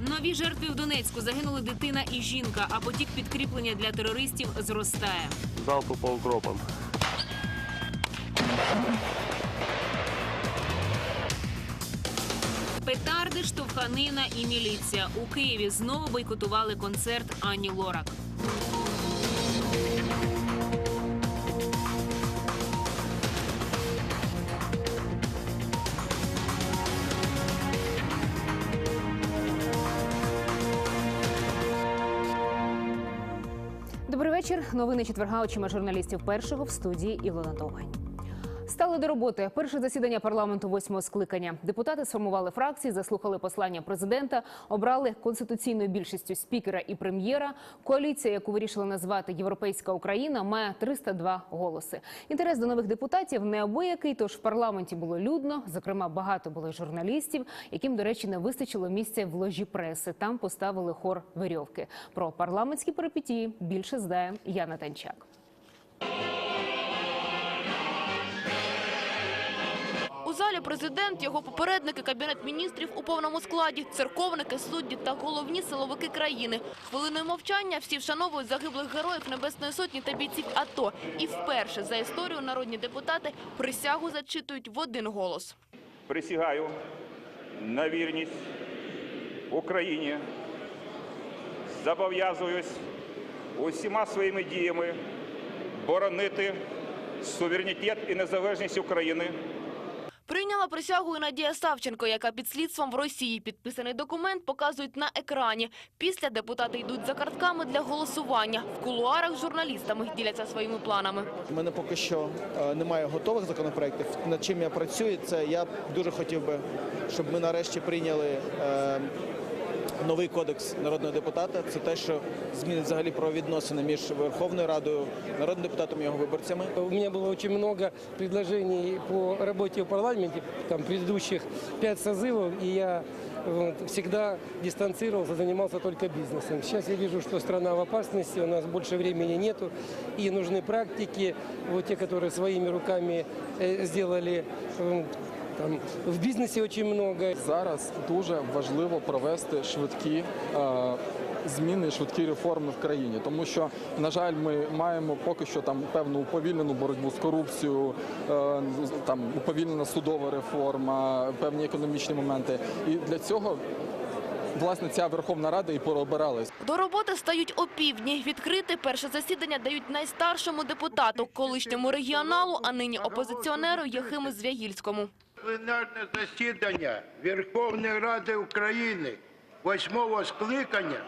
Нові жертви в Донецьку загинули дитина і жінка, а потік підкріплення для терористів зростає. Залпы по укропам. Петарди, штовханина і міліція у Києві знову бойкотували концерт Ані Лорак. Новини четверга очима журналістів першого в студії Ілона Довгань. Стали до роботи. Перше засідання парламенту восьмого скликання. Депутати сформували фракції, заслухали послання президента, обрали конституційною більшістю спікера і прем'єра. Коаліція, яку вирішили назвати Європейська Україна, має 302 голоси. Інтерес до нових депутатів неабиякий, тож в парламенті було людно. Зокрема, багато було журналістів, яким, до речі, не вистачило місця в ложі преси. Там поставили хор вирьовки. Про парламентські перипетії більше здає Яна Танчак. Залі президент, його попередники, кабінет міністрів у повному складі, церковники, судді та головні силовики країни. Хвилиною мовчання всі вшановують загиблих героїв Небесної Сотні та бійців АТО. І вперше за історію народні депутати присягу зачитують в один голос. Присягаю на вірність Україні. Зобов'язуюсь усіма своїми діями боронити суверенітет і незалежність України. Прийняла присягу і Надія Савченко, яка під слідством в Росії. Підписаний документ показують на екрані. Після депутати йдуть за картками для голосування. В кулуарах з журналістами діляться своїми планами. У мене поки що е, немає готових законопроєктів. Над чим я працюю, це я дуже хотів би, щоб ми нарешті прийняли е, новий кодекс народного депутата. Це те, що змінить взагалі правовідносини між Верховною Радою, народним депутатом і його виборцями. У меня было очень много предложений по работе в парламенте, там предыдущих пять созывов, и я вот, всегда дистанцировался, занимался только бизнесом. Сейчас я вижу, что страна в опасности, у нас больше времени нету, и нужны практики, вот те, которые своими руками э, сделали м, там, в бизнесе очень много. Зараз дуже важливо провести швидкі е, зміни, швидкі реформи в країні, тому що, на жаль, ми маємо поки що там певну уповільнену боротьбу з корупцією, е, там уповільнена судова реформа, певні економічні моменти. І для цього власне ця Верховна Рада і пообиралась. До роботи стають опівдні. Відкрити перше засідання дають найстаршому депутату, колишньому регіоналу, а нині опозиціонеру Єхиму Звягільському. Пленарне засідання Верховної Ради України восьмого скликання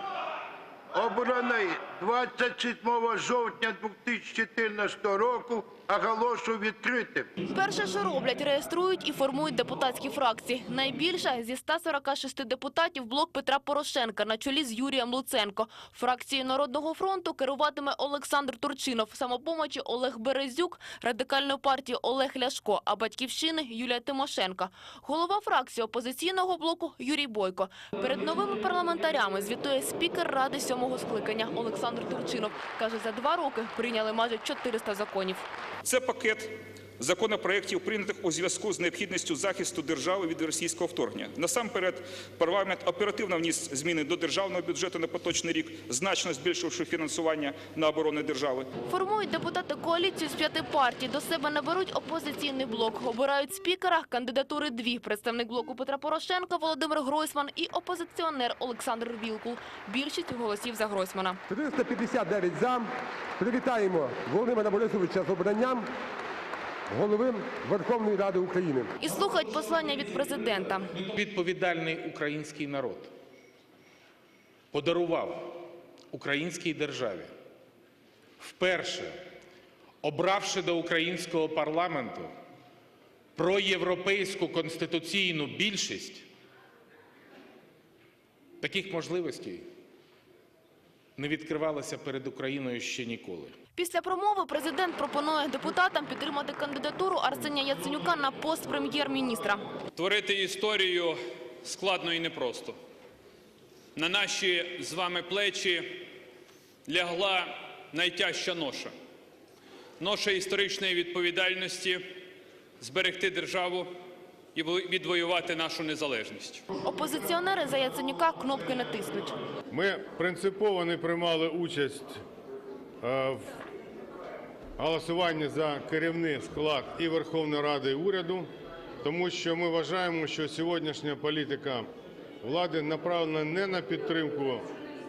обраний 27 жовтня 2014 року оголошую відкритим. Перше, що роблять, реєструють і формують депутатські фракції. Найбільша зі 146 депутатів блок Петра Порошенка на чолі з Юрієм Луценко. Фракцією Народного фронту керуватиме Олександр Турчинов, самопомочі Олег Березюк, радикальної партії Олег Ляшко, а батьківщини Юлія Тимошенко. Голова фракції опозиційного блоку Юрій Бойко. Перед новими парламентарями звітує спікер ради сьомого скликання Олександр Турчинов. Каже, за два роки прийняли майже 400 законів. Це пакет законопроєктів, прийнятих у зв'язку з необхідністю захисту держави від російського вторгнення. Насамперед, парламент оперативно вніс зміни до державного бюджету на поточний рік, значно збільшивши фінансування на оборону держави. Формують депутати коаліцію з п'яти партій. До себе не беруть опозиційний блок. Обирають спікера, кандидатури дві. Представник блоку Петра Порошенка Володимир Гройсман і опозиціонер Олександр Вілкул. Більшість голосів за Гройсмана. 359 за. Привітаємо Володимира Борисовича з обранням голови Верховної Ради України. І слухають послання від президента. Відповідальний український народ подарував українській державі вперше, обравши до українського парламенту проєвропейську конституційну більшість, таких можливостей не відкривалося перед Україною ще ніколи. Після промови президент пропонує депутатам підтримати кандидатуру Арсенія Яценюка на пост прем'єр-міністра. Творити історію складно і непросто. На наші з вами плечі лягла найтяжча ноша. Ноша історичної відповідальності зберегти державу, і відвоювати нашу незалежність. Опозиціонери за Яценюка кнопки не тиснуть. Ми принципово не приймали участь е, в голосуванні за керівний склад і Верховної Ради, і уряду, тому що ми вважаємо, що сьогоднішня політика влади направлена не на підтримку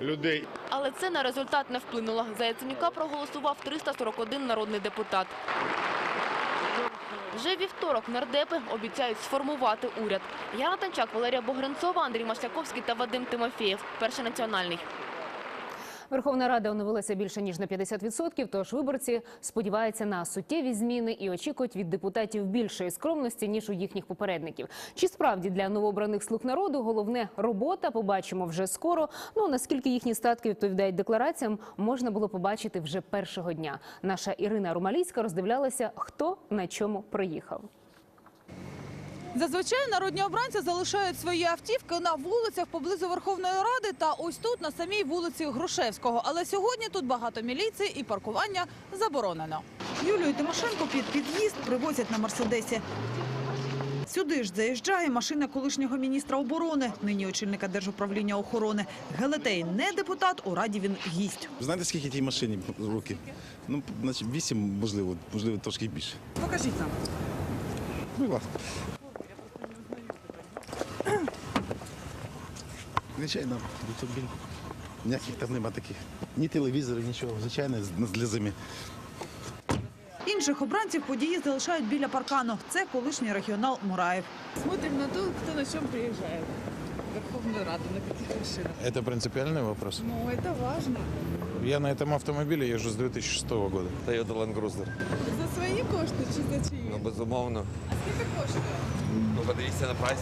людей Але це на результат не вплинуло. За Яценюка проголосував 341 народний депутат. Вже вівторок нардепи обіцяють сформувати уряд. Яна Танчак, Валерія Богринцова, Андрій Масляковський та Вадим Тимофєєв. Перший національний. Верховна Рада оновилася більше ніж на 50%, тож виборці сподіваються на суттєві зміни і очікують від депутатів більшої скромності ніж у їхніх попередників. Чи справді для новообраних слуг народу головне робота? Побачимо вже скоро. Ну наскільки їхні статки відповідають деклараціям, можна було побачити вже першого дня. Наша Ірина Румалійська роздивлялася, хто на чому приїхав. Зазвичай народні обранці залишають свої автівки на вулицях поблизу Верховної Ради та ось тут на самій вулиці Грушевського. Але сьогодні тут багато міліції і паркування заборонено. Юлію Тимошенко під під'їзд привозять на Мерседесі. Сюди ж заїжджає машина колишнього міністра оборони, нині очільника держуправління охорони. Гелетей не депутат, у раді він гість. Знаєте, скільки тій машині років? Ну, значить, вісім, можливо, можливо, трошки більше. Покажіть нам. Будь ласка. Звичайно, автомобіль. Ніяких там нема таких. Ні телевізорів, нічого. Звичайно, з з лізами. Інших обранців події залишають біля паркану. Це колишній регіонал Мураєв. Смотрим на то, хто на чому приїжджає. Верховную Раду, на каких машинах. Это принципиальный вопрос. Ну, это важно. Я на этом автомобиле езжу с 2006 года. Toyota Land Cruiser. За свої кошти чи за чиї? Ну, безумовно. А скільки коштує? Ну, подивіться на прайс.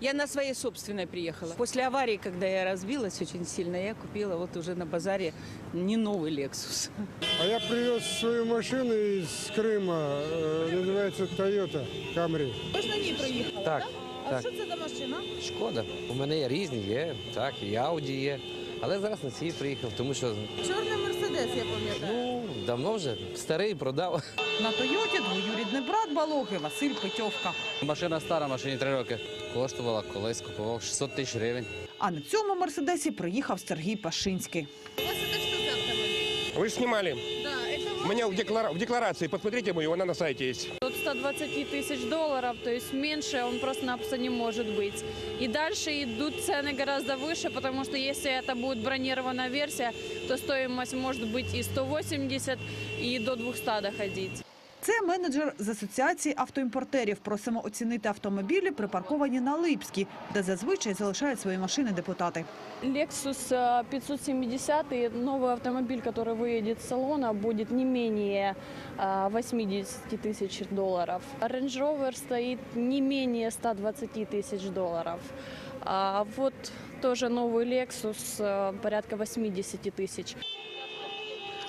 Я на своей собственной приехала. После аварии, когда я разбилась очень сильно, я купила вот уже на базаре не новый Lexus. А я привез свою машину из Крыма, э, называется Toyota Camry. Ви ж на ній приїхали, Так, А так. що це за машина? Шкода. У мене є різні, є, так, і Ауді є. Але зараз на цій приїхав, тому що Чорний Мерседес, я пам'ятаю. ну, давно вже старий продав. На Тойоті двоюрідний брат Балоги Василь Петьовка. Машина стара, машині три роки. Коштувала колись, купував 600 тисяч гривень. А на цьому Мерседесі приїхав Сергій Пашинський. Вы же снимали. Да, это У меня в, деклара- в декларации, посмотрите мою, она на сайте есть. От 120 тысяч долларов, то есть меньше он просто-напросто не может быть. И дальше идут цены гораздо выше, потому что если это будет бронированная версия, то стоимость может быть и 180, и до 200 доходить. Це менеджер з асоціації автоімпортерів. Просимо оцінити автомобілі, припарковані на Липській, де зазвичай залишають свої машини депутати. Lexus э, 570, новый автомобиль, который выедет с салона, будет не менее э, 80 тысяч долларов. Range Rover стоит не менее 120 тысяч долларов. А вот тоже новый Lexus э, порядка 80 тысяч.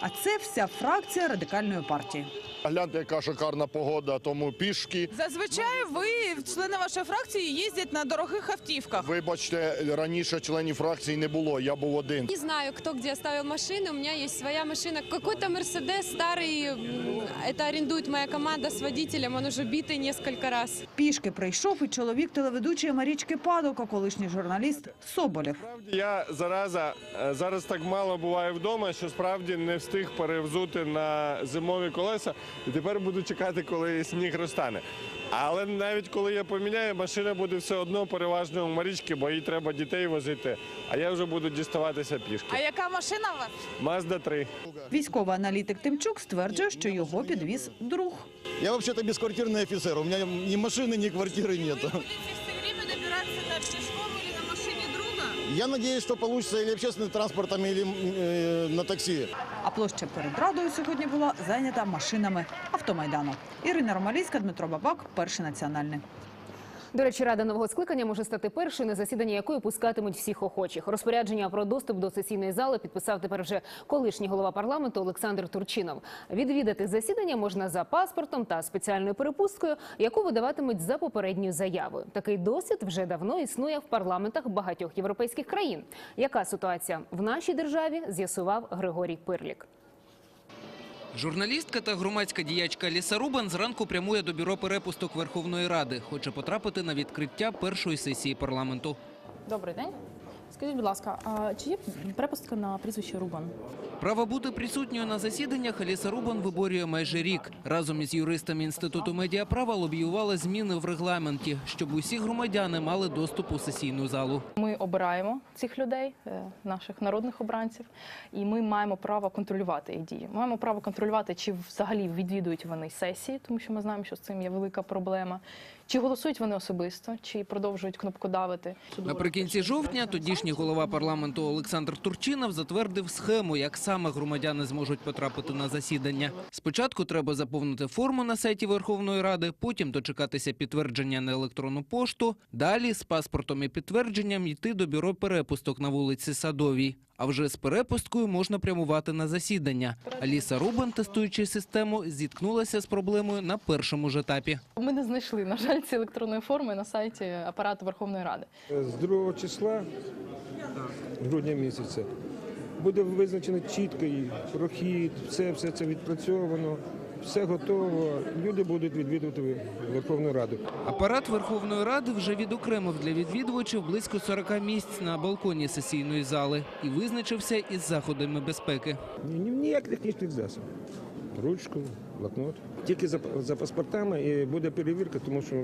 А це вся фракція радикальної партії. Гляньте, яка шикарна погода, тому пішки. Зазвичай ви, члени вашої фракції, їздять на дорогих автівках. Вибачте, раніше членів фракції не було, я був один. Не знаю, кто где оставил машины. У меня есть своя машина. Какой-то Мерседес старый. м, Это арендует моя команда с водителем. Он уже битый несколько раз. Пішки прийшов і чоловік телеведучої Марічки Падока, колишній журналіст Соболєв. Я зараза е, зараз так мало буває вдома, що справді не встиг перевзути на зимові колеса, і тепер буду чекати, коли сніг розтане. Але навіть коли я поміняю, машина буде все одно переважно у Марічки, бо їй треба дітей возити. А я вже буду діставатися пішки. А яка машина у вас? Мазда 3. Військовий аналітик Тимчук стверджує, що його підвіз друг. Я вообще-то бесквартирный офицер. У меня ни машины, ни квартиры нет. Я надіюсь, що вийде і общественним транспортом, или э, на таксі. А площа перед радою сьогодні була зайнята машинами автомайдану. Ірина Ромалійська, Дмитро Бабак, перший національний. До речі, рада нового скликання може стати першою, на засідання якої пускатимуть всіх охочих. Розпорядження про доступ до сесійної зали підписав тепер вже колишній голова парламенту Олександр Турчинов. Відвідати засідання можна за паспортом та спеціальною перепусткою, яку видаватимуть за попередньою заявою. Такий досвід вже давно існує в парламентах багатьох європейських країн. Яка ситуація в нашій державі? З'ясував Григорій Пирлік. Журналістка та громадська діячка Ліса Рубан зранку прямує до бюро перепусток Верховної Ради. Хоче потрапити на відкриття першої сесії парламенту. Добрий день. Скажіть, будь ласка, а чи є препустка на прізвище Рубан? Право бути присутньою на засіданнях Аліса Рубан виборює майже рік. Разом із юристами Інституту медіаправа лобіювала зміни в регламенті, щоб усі громадяни мали доступ у сесійну залу. Ми обираємо цих людей, е, наших народних обранців, і ми маємо право контролювати їх дії. Маємо право контролювати, чи взагалі відвідують вони сесії, тому що ми знаємо, що з цим є велика проблема. Чи голосують вони особисто, чи продовжують кнопкодавити. Наприкінці жовтня тодішній голова парламенту Олександр Турчинов затвердив схему, як саме громадяни зможуть потрапити на засідання. Спочатку треба заповнити форму на сайті Верховної Ради, потім дочекатися підтвердження на електронну пошту. Далі з паспортом і підтвердженням йти до бюро перепусток на вулиці Садовій. А вже з перепусткою можна прямувати на засідання. Аліса Рубан, тестуючи систему, зіткнулася з проблемою на першому ж етапі. Ми не знайшли, на жаль, ці електронної форми на сайті апарату Верховної Ради. З 2 числа грудня місяця буде визначено чіткий прохід, все, все це відпрацьовано, все готово. Люди будуть відвідувати Верховну Раду. Апарат Верховної Ради вже відокремив для відвідувачів близько 40 місць на балконі сесійної зали і визначився із заходами безпеки. Ні, ні- ніяких технічних засобів. Ручку, блокнот. Тільки за, за паспортами і буде перевірка, тому що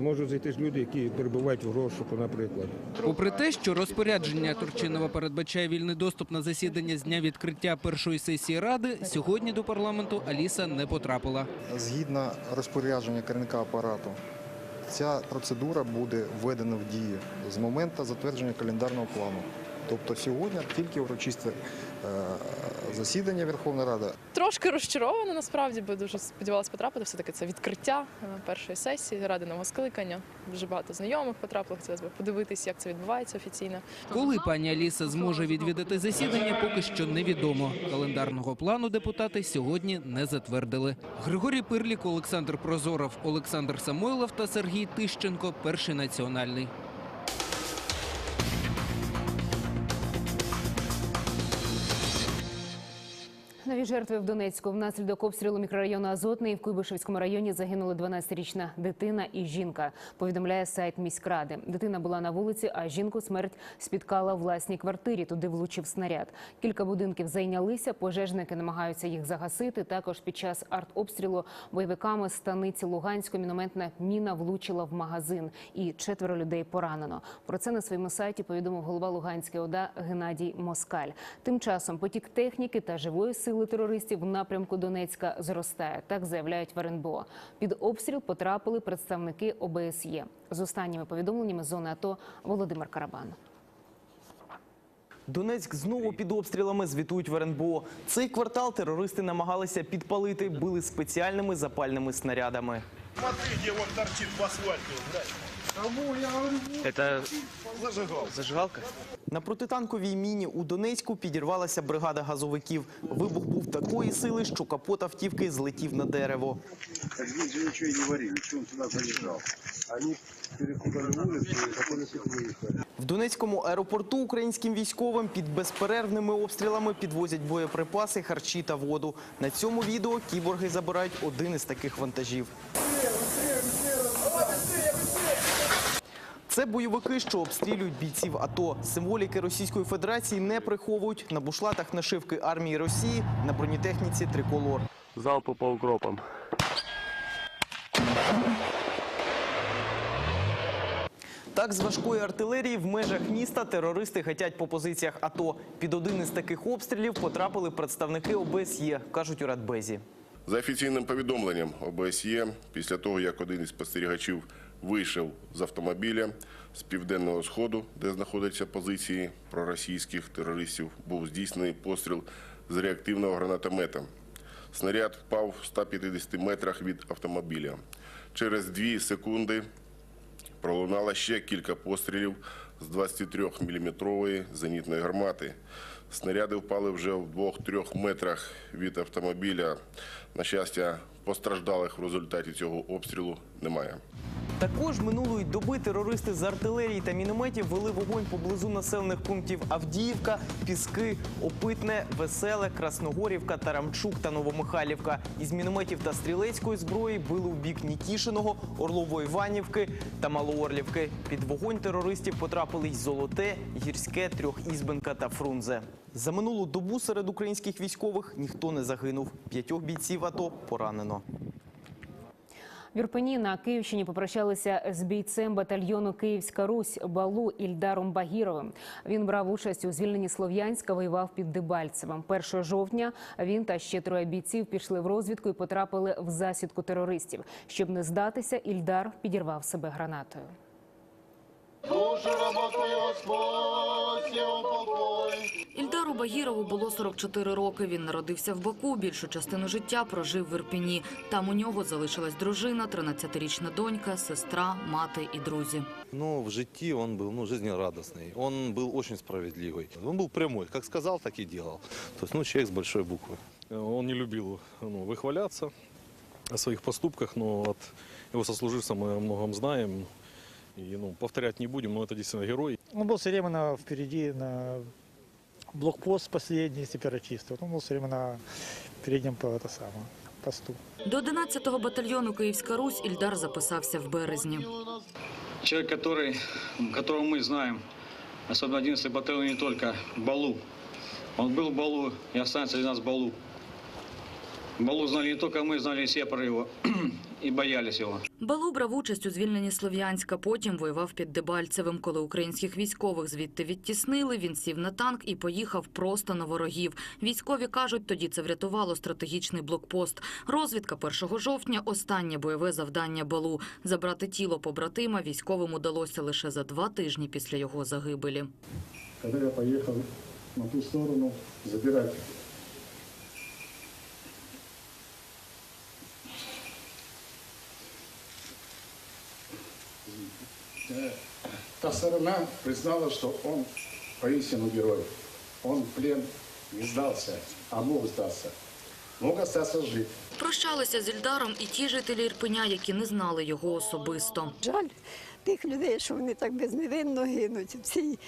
можуть зайти ж люди, які перебувають в розшуку, наприклад. Попри те, що розпорядження Турчинова передбачає вільний доступ на засідання з дня відкриття першої сесії ради, сьогодні до парламенту Аліса не потрапила. Згідно розпорядження керівника апарату, ця процедура буде введена в дію з моменту затвердження календарного плану. Тобто сьогодні тільки урочисте е, засідання Верховної Ради. Трошки розчарована насправді, бо дуже сподівалася потрапити. Все таки це відкриття е, першої сесії ради нового скликання. Дуже багато знайомих потрапило. Хотілося б подивитись, як це відбувається офіційно. Коли пані Аліса зможе відвідати засідання, поки що невідомо. Календарного плану депутати сьогодні не затвердили. Григорій Пирлік, Олександр Прозоров, Олександр Самойлов та Сергій Тищенко – перший національний. Нові жертви в Донецьку. Внаслідок обстрілу мікрорайону Азотний в Куйбишевському районі загинули 12-річна дитина і жінка. Повідомляє сайт міськради. Дитина була на вулиці, а жінку смерть спіткала у власній квартирі. Туди влучив снаряд. Кілька будинків зайнялися. Пожежники намагаються їх загасити. Також під час артобстрілу бойовиками станиці Луганської мінометна міна влучила в магазин, і четверо людей поранено. Про це на своєму сайті повідомив голова Луганської ОДА Геннадій Москаль. Тим часом потік техніки та живої сили терористів в напрямку Донецька зростає. Так заявляють в РНБО. Під обстріл потрапили представники ОБСЄ. З останніми повідомленнями зони АТО Володимир Карабан. Донецьк знову під обстрілами звітують в РНБО. Цей квартал терористи намагалися підпалити, били спеціальними запальними снарядами. Смотри, где он торчит в асфальте, Це Зажигалка. зажигалка? На протитанковій міні у Донецьку підірвалася бригада газовиків. Вибух був такої сили, що капот автівки злетів на дерево. Так здесь же не варили, что он туда залежал. Они перепутали улицу и хотели. В Донецькому аеропорту українським військовим під безперервними обстрілами підвозять боєприпаси, харчі та воду. На цьому відео кіборги забирають один із таких вантажів. Це бойовики, що обстрілюють бійців АТО. Символіки Російської Федерації не приховують. На бушлатах нашивки армії Росії, на бронетехніці триколор. Залпи по укропам. Так, з важкої артилерії в межах міста терористи гатять по позиціях АТО. Під один із таких обстрілів потрапили представники ОБСЄ, кажуть у Радбезі. За офіційним повідомленням ОБСЄ, після того, як один із спостерігачів вийшов з автомобіля з південного сходу, де знаходяться позиції проросійських терористів, був здійснений постріл з реактивного гранатомета. Снаряд впав в 150 метрах від автомобіля. Через дві секунди пролунало ще кілька пострілів з 23-мм зенітної гармати. Снаряди впали вже в 2-3 метрах від автомобіля. На щастя, постраждалих в результаті цього обстрілу немає. Також минулої доби терористи з артилерії та мінометів вели вогонь поблизу населених пунктів Авдіївка, Піски, Опитне, Веселе, Красногорівка, Тарамчук та Новомихайлівка. Із мінометів та стрілецької зброї били у бік Нікішиного, Орлової Іванівки та Малоорлівки. Під вогонь терористів потрапили й Золоте, Гірське, Трьохізбенка та Фрунзе. За минулу добу серед українських військових ніхто не загинув. П'ятьох бійців АТО поранено. В Ірпені на Київщині попрощалися з бійцем батальйону Київська Русь Балу Ільдаром Багіровим. Він брав участь у звільненні Слов'янська, воював під Дебальцевим. 1 жовтня він та ще троє бійців пішли в розвідку і потрапили в засідку терористів. Щоб не здатися, Ільдар підірвав себе гранатою. Душу работаю Господь, Багірову було 44 роки. Він народився в Баку. Більшу частину життя прожив в Ірпіні. Там у нього залишилась дружина, 13-річна донька, сестра, мати і друзі. Ну, в житті он был ну, жизнерадостный. Он был очень справедливый. Он был прямой. Как сказал, так и делал. То есть, ну, человек с большой буквы. Он не любил ну, выхваляться о своих поступках, но от его сослуживца мы о многом знаем. И ну, повторять не будем, но это действительно герой. Он был все время на, впереди на блокпост последний сепаратистов. Он был все время на переднем по, это самое, посту. До 11-го батальйону Київська Русь Ільдар записався в березні. Человек, который, которого мы знаем, особенно 11 батальон не только, Балу. Он был в Балу и останется для нас Балу. Балу знали не только мы, знали все про его и боялись его. Балу брав участь у звільненні Слов'янська, потім воював під Дебальцевим. Коли українських військових звідти відтіснили, він сів на танк і поїхав просто на ворогів. Військові кажуть, тоді це врятувало стратегічний блокпост. Розвідка 1 жовтня – останнє бойове завдання Балу. Забрати тіло побратима військовим удалося лише за два тижні після його загибелі. Когда я поехал на ту сторону забирать та сторона признала, что он поистину герой. Он плен не сдался, а мог сдаться. Мог остаться жив. Прощалися з Ільдаром і ті жителі Ірпеня, які не знали його особисто. Жаль тих людей, що вони так безневинно гинуть в цій,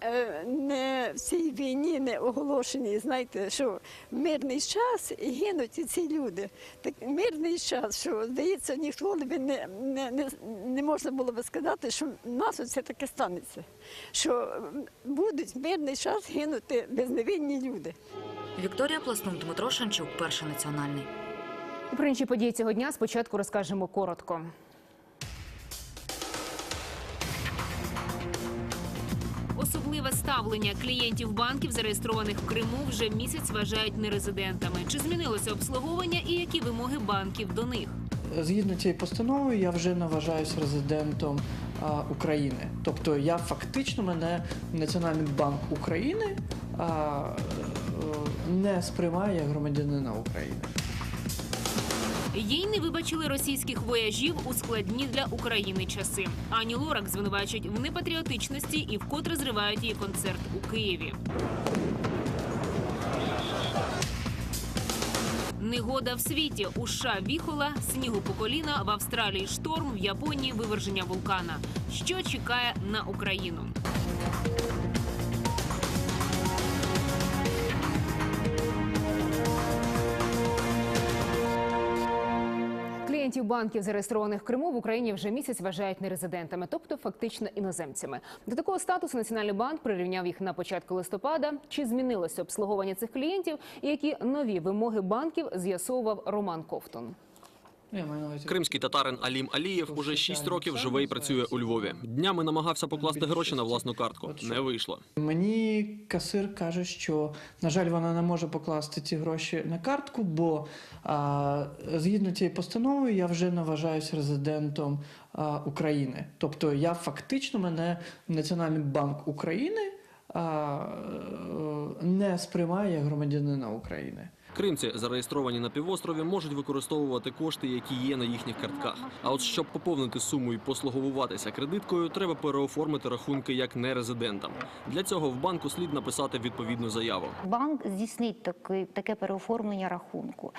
е, не, в цій війні не оголошеній. Знаєте, що в мирний час і гинуть і ці люди. Так мирний час, що здається, ніхто не, не, не, не можна було би сказати, що в нас оце таке станеться. Що будуть в мирний час гинути безневинні люди. Вікторія Пласнун, Дмитро Шанчук, Перший національний. Про інші події цього дня спочатку розкажемо коротко. Особливе ставлення клієнтів банків, зареєстрованих в Криму, вже місяць вважають нерезидентами. Чи змінилося обслуговування і які вимоги банків до них? Згідно цієї постанови, я вже не вважаюся резидентом а, України. Тобто я фактично мене Національний банк України а, е, не сприймає як громадянина України. Їй не вибачили російських вояжів у складні для України часи. Ані Лорак звинувачують в непатріотичності і вкотре зривають її концерт у Києві. Негода в світі. У США віхола, снігу по коліна, в Австралії шторм, в Японії виверження вулкана. Що чекає на Україну? Клієнтів банків, зареєстрованих в Криму, в Україні вже місяць вважають нерезидентами, тобто фактично іноземцями. До такого статусу Національний банк прирівняв їх на початку листопада. Чи змінилося обслуговування цих клієнтів і які нові вимоги банків з'ясовував Роман Ковтун. Кримський татарин Алім Алієв уже 6 років живе і працює у Львові. Днями намагався покласти гроші на власну картку. Не вийшло. Мені касир каже, що на жаль, вона не може покласти ці гроші на картку, бо а, згідно цієї постанови я вже не вважаюся резидентом а, України. Тобто я фактично мене Національний банк України а, е, не сприймає як громадянина України. Кримці, зареєстровані на півострові, можуть використовувати кошти, які є на їхніх картках. А от щоб поповнити суму і послуговуватися кредиткою, треба переоформити рахунки як нерезидентам. Для цього в банку слід написати відповідну заяву. Банк здійснить таке, переоформлення рахунку.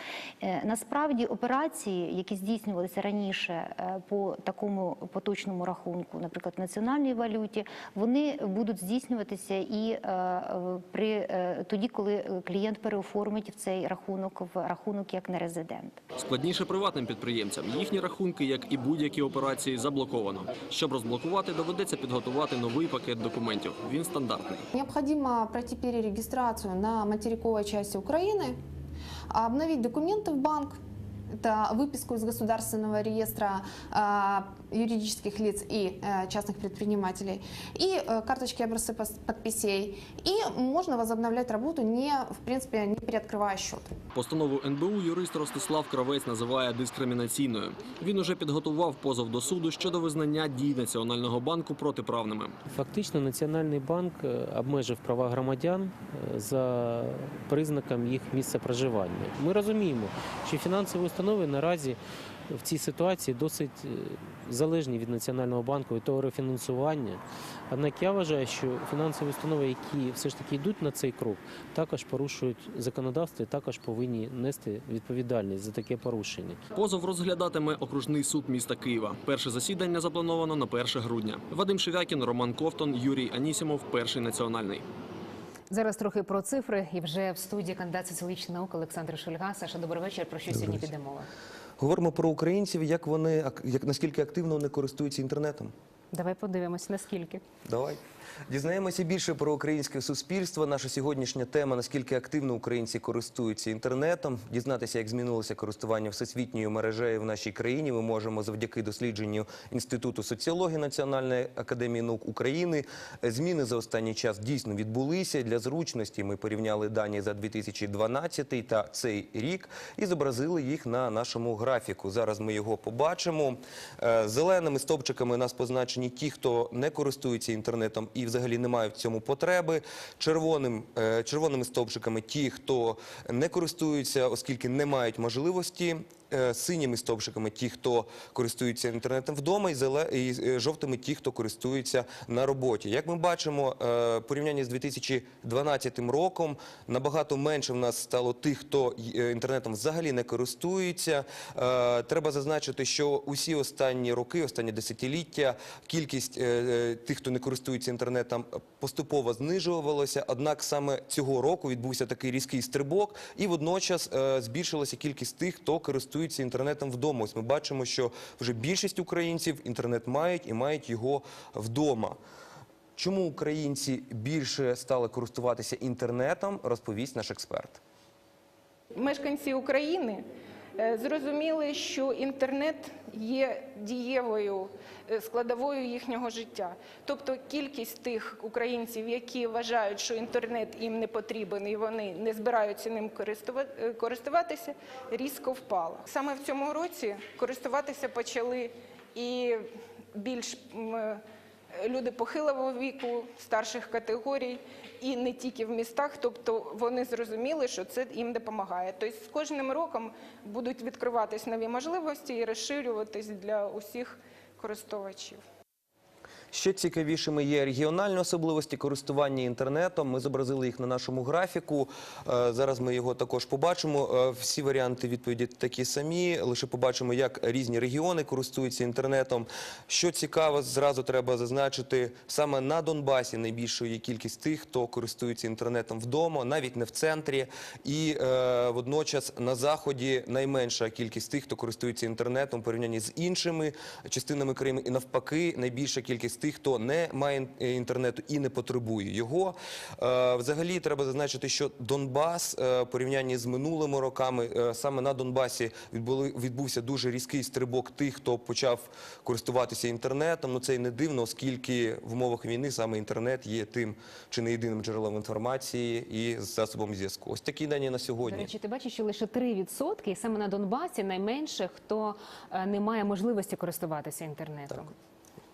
Е, Насправді операції, які здійснювалися раніше е, по такому поточному рахунку, наприклад, національній валюті, вони будуть здійснюватися і е, при тоді, коли клієнт переоформить в цей рахунок в рахунок як нерезидент. Складніше приватним підприємцям. Їхні рахунки, як і будь-які операції, заблоковано. Щоб розблокувати, доведеться підготувати новий пакет документів. Він стандартний. Необходимо пройти перерегистрацию на материковой части Украины, обновить документы в банк, это выписку из государственного реестра а, юридических лиц и э, частных предпринимателей, и э, карточки образцы пос- подписей. И можно возобновлять работу, не, в принципе, не переоткрывая счет. Постанову НБУ юрист Ростислав Кравець називає дискримінаційною. Він уже підготував позов до суду щодо визнання дій Національного банку протиправними. Фактично, Національний банк е, обмежив права громадян е, за признаком їх місця проживання. Ми розуміємо, що фінансові установи наразі в цій ситуації досить е, залежні від Національного банку від того рефінансування. Однак я вважаю, що фінансові установи, які все ж таки йдуть на цей крок, також порушують законодавство і також повинні нести відповідальність за таке порушення. Позов розглядатиме окружний суд міста Києва. Перше засідання заплановано на 1 грудня. Вадим Шевякін, Роман Ковтон, Юрій Анісімов, перший національний. Зараз трохи про цифри. І вже в студії кандидат соціологічних наук Олександр Шульга. Саша, добрий вечір. Про що сьогодні піде мова? Говоримо про українців, як вони як наскільки активно вони користуються інтернетом. Давай подивимось, наскільки. Давай дізнаємося більше про українське суспільство. Наша сьогоднішня тема наскільки активно українці користуються інтернетом. Дізнатися, як змінилося користування всесвітньою мережею в нашій країні. Ми можемо завдяки дослідженню інституту соціології Національної академії наук України. Зміни за останній час дійсно відбулися. Для зручності ми порівняли дані за 2012 та цей рік і зобразили їх на нашому графіку. Зараз ми його побачимо. Е, Зеленими стовпчиками нас позначені ті, хто не користується інтернетом і взагалі не мають в цьому потреби. Червоним, е, червоними стовпчиками ті, хто не користуються, оскільки не мають можливості. Е, Синіми стовпчиками ті, хто користується інтернетом вдома, і, зеле... е, жовтими ті, хто користується на роботі. Як ми бачимо, е, порівняння з 2012 роком набагато менше в нас стало тих, хто інтернетом взагалі не користується. Треба зазначити, що усі останні роки, останні десятиліття, кількість тих, хто не користується інтернетом, поступово знижувалася. Однак саме цього року відбувся такий різкий стрибок, і водночас збільшилася кількість тих, хто користується інтернетом вдома. Ось ми бачимо, що вже більшість українців інтернет мають і мають його вдома. Чому українці більше стали користуватися інтернетом, розповість наш експерт. Мешканці України зрозуміли, що інтернет є дієвою е, складовою їхнього життя. Тобто кількість тих українців, які вважають, що інтернет їм не потрібен і вони не збираються ним е, користуватися, різко впала. Саме в цьому році користуватися почали і більш е, люди похилого віку, старших категорій, і не тільки в містах. Тобто вони зрозуміли, що це їм допомагає. Тобто з кожним роком будуть відкриватись нові можливості і розширюватись для усіх користувачів. Ще цікавішими є регіональні особливості користування інтернетом. Ми зобразили їх на нашому графіку. Е, Зараз ми його також побачимо. Е, Всі варіанти відповіді такі самі. Лише побачимо, як різні регіони користуються інтернетом. Що цікаво, зразу треба зазначити, саме на Донбасі найбільшою кількість тих, хто користується інтернетом вдома, навіть не в центрі. І е, водночас на заході найменша кількість тих, хто користується інтернетом, порівнянні з іншими частинами країни, і навпаки, найбільша кількість тих, хто не має е, інтернету і не потребує його. Е, Взагалі треба зазначити, що Донбас е, в порівнянні з минулими роками саме на Донбасі відбувся дуже різкий стрибок тих, хто почав користуватися інтернетом. Ну це й не дивно, оскільки в умовах війни саме інтернет є тим чи не єдиним джерелом інформації і засобом зв'язку. Ось такі дані на До сьогодні. речі, ти бачиш, що лише 3% і саме на Донбасі найменше хто не має можливості користуватися інтернетом.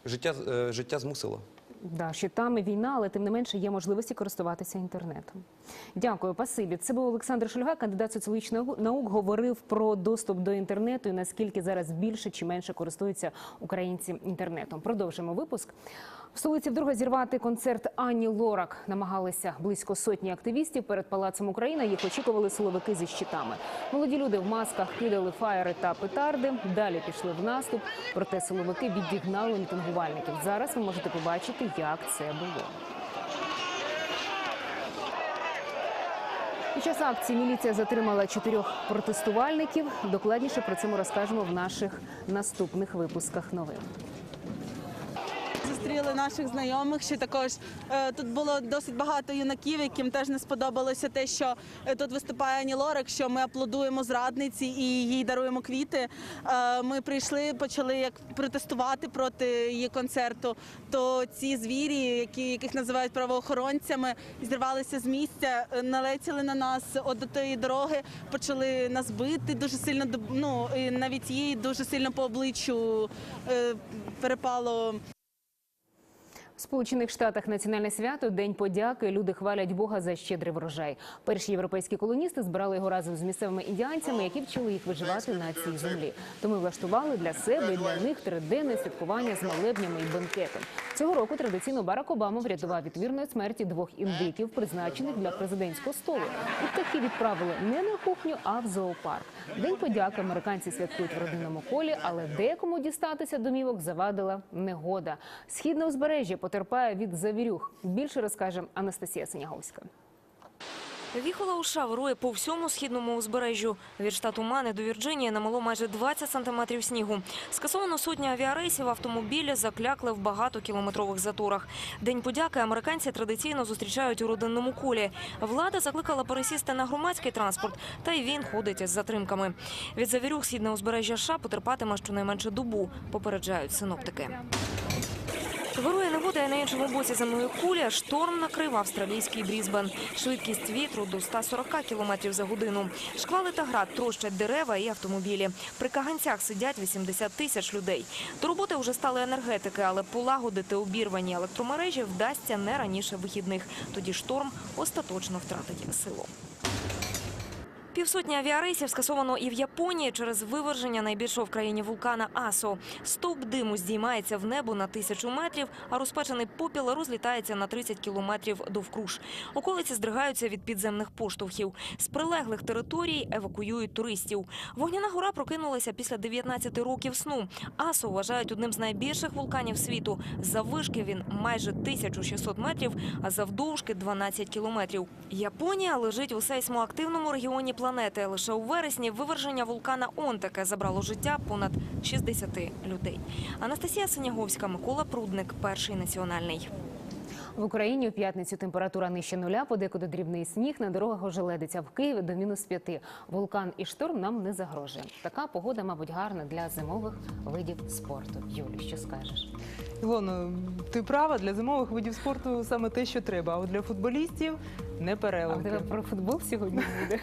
Життя, е, життя змусило. Да, що там і війна, але тим не менше є можливості користуватися інтернетом. Дякую, пасибі. Це був Олександр Шульга, кандидат соціологічних наук, говорив про доступ до інтернету і наскільки зараз більше чи менше користуються українці інтернетом. Продовжимо випуск. В столиці вдруге зірвати концерт Ані Лорак намагалися близько сотні активістів перед палацом Україна. Їх очікували силовики зі щитами. Молоді люди в масках кидали фаєри та петарди. Далі пішли в наступ. Проте силовики відігнали мітингувальників. Зараз ви можете побачити, як це було. Під час акції міліція затримала чотирьох протестувальників. Докладніше про це ми розкажемо в наших наступних випусках новин. Зустріли наших знайомих, що також е, тут було досить багато юнаків, яким теж не сподобалося те, що е, тут виступає Ані Лорак, що ми аплодуємо зрадниці і їй даруємо квіти. Е, ми прийшли, почали як протестувати проти її концерту. То ці звірі, які яких називають правоохоронцями, зірвалися з місця, налетіли на нас от до тої дороги, почали нас бити дуже сильно. Ну і навіть їй дуже сильно по обличчю перепало. Сполучених Штатах національне свято День подяки. Люди хвалять Бога за щедрий врожай. Перші європейські колоністи збирали його разом з місцевими індіанцями, які вчили їх виживати на цій землі. Тому влаштували для себе і для них триденне святкування з молебнями і бенкетом. Цього року традиційно Барак Обама врятував від вірної смерті двох індиків, призначених для президентського столу. І птахи відправили не на кухню, а в зоопарк. День подяки американці святкують в родинному колі, але декому дістатися домівок завадила негода. Східне узбережжя потерпає від завірюх. Більше розкаже Анастасія Синяговська. Віхола уша вирує по всьому східному узбережжю. Від штату Мани до Вірджинії намело майже 20 сантиметрів снігу. Скасовано сотні авіарейсів, автомобілі заклякли в багатокілометрових заторах. День подяки американці традиційно зустрічають у родинному колі. Влада закликала пересісти на громадський транспорт, та й він ходить із затримками. Від завірюх східне узбережжя США потерпатиме щонайменше добу, попереджають синоптики. Вирує негода на іншому боці земної кулі. Шторм накрив австралійський Брізбен. Швидкість вітру до 140 км за годину. Шквали та град трощать дерева і автомобілі. При каганцях сидять 80 тисяч людей. До роботи вже стали енергетики, але полагодити обірвані електромережі вдасться не раніше вихідних. Тоді шторм остаточно втратить силу. Півсотні авіарейсів скасовано і в Японії через виверження найбільшого в країні вулкана Асо. Стовп диму здіймається в небо на тисячу метрів, а розпечений попіл розлітається на 30 кілометрів довкруж. Околиці здригаються від підземних поштовхів. З прилеглих територій евакуюють туристів. Вогняна гора прокинулася після 19 років сну. Асо вважають одним з найбільших вулканів світу. Заввишки він майже 1600 метрів, а завдовжки 12 кілометрів. Японія лежить у сейсмоактивному регіоні планети. Лише у вересні виверження вулкана Онтаке забрало життя понад 60 людей. Анастасія Синяговська, Микола Прудник, перший національний. В Україні у п'ятницю температура нижче нуля, подекуди дрібний сніг, на дорогах ожеледиться в Києві до мінус п'яти. Вулкан і шторм нам не загрожує. Така погода, мабуть, гарна для зимових видів спорту. Юлі, що скажеш? Ілоно, ти права, для зимових видів спорту саме те, що треба. А от для футболістів не А в переливки. тебе про футбол сьогодні буде?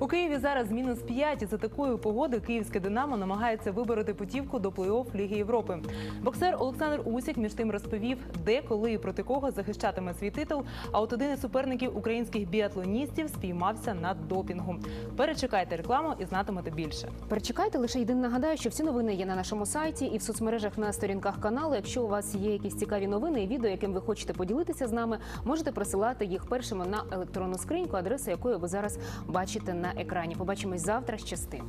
У Києві зараз мінус 5, і за такої погоди київське Динамо намагається вибороти путівку до плей-офф Ліги Європи. Боксер Олександр Усік між тим розповів, де, коли і проти кого захищатиме свій титул. А от один із суперників українських біатлоністів спіймався на допінгу. Перечекайте рекламу і знатимете більше. Перечекайте, лише єдине нагадаю, що всі новини є на нашому сайті і в соцмережах на сторінках каналу. Якщо у вас є якісь цікаві новини і відео, яким ви хочете поділитися з нами, можете присилати їх першими електронну скриньку, адресу якої ви зараз бачите на екрані. Побачимось завтра. Щасти.